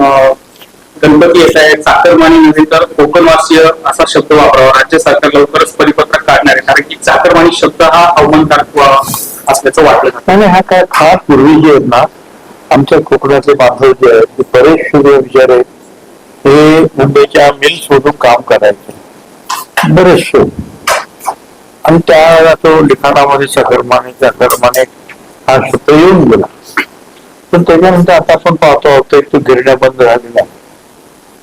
अं, गणपती येत आहेत. चाकरमानी नव्हे तर कोकणवासीय असा शब्द वापरावा. राज्य सरकार लवकरच परिपत्रक काढणार आहे. कारण की चाकरमानी शब्द हा अवमानकारक असल्याचं वाटलं. आणि हा काय फार पूर्वी जे आहेत ना आमच्या कोकणाचे बांधव जे आहेत ते बरेच जे विचार आहेत हे मुंबईच्या मिल शोधून काम करायचे. बरेचसे आणि त्या तो लिखाणामध्ये सकर्माने सकर्माने हा शब्द येऊन गेला. पण त्याच्यानंतर आता आपण पाहतो आहोत एक तो गिरण्या बंद झालेल्या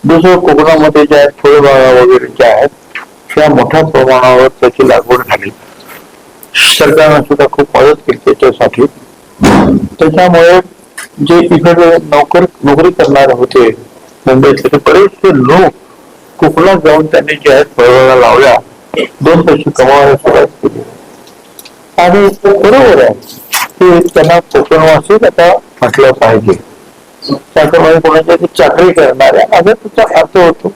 दुसरं कोकणामध्ये ज्या आहेत फळबागा वगैरे ज्या आहेत त्या मोठ्या प्रमाणावर त्याची लागवड झाली. सरकारनं सुद्धा खूप मदत केली त्याच्यासाठी. त्याच्यामुळे जे इकडे नोकर नोकरी करणारे होते मुंबईतले ते बरेचसे लोक कोकणात जाऊन त्यांनी जे आहेत फळबागा लावल्या. दोन पैसे कमावायला सुरुवात केली. आणि बरोबर आहे की त्यांना कोकणवासीच आता म्हटलं पाहिजे. त्याच्यामुळे कोणाच्या चाकरी करणाऱ्या असा त्याचा अर्थ होतो.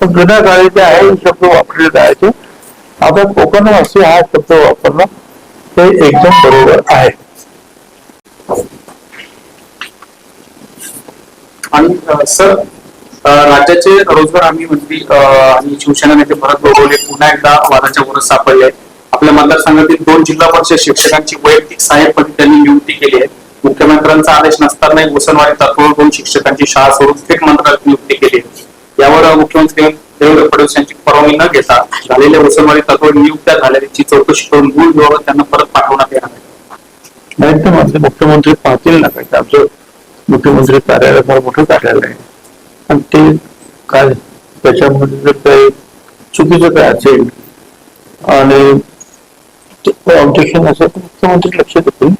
पण जुन्या काळी जे आहे शब्द वापरले जायचे. आता कोकणवासी हा शब्द वापरणं ते एकदम बरोबर आहे. आणि सर राज्याचे रोजगार हमी मंत्री आणि शिवसेना नेते भरत गोगोले पुन्हा एकदा वादाच्या वरच सापडले आपल्या मतदारसंघातील दोन जिल्हा परिषद शिक्षकांची वैयक्तिक सहाय्यकपदी त्यांनी नियुक्ती केली मंत्र्यांचा आदेश नसतानाही घोषणवाडी तत्वावर दोन शिक्षकांची शाळा सोडून थेट मंत्रालयात नियुक्ती केली. यावर मुख्यमंत्री देवेंद्र फडणवीस यांची परवानगी न घेता झालेल्या घोषणवाडी तत्वावर नियुक्त्या झाल्याची चौकशी करून मूळ विभागात त्यांना परत पाठवण्यात येणार आहे. नाही तर माझे मुख्यमंत्री पाहतील ना काय आमचं मुख्यमंत्री कार्यालय फार मोठं कार्यालय आहे. आणि ते काय त्याच्यामध्ये जर काही चुकीचं काय असेल आणि ऑब्जेक्शन असेल तर मुख्यमंत्री लक्ष देतील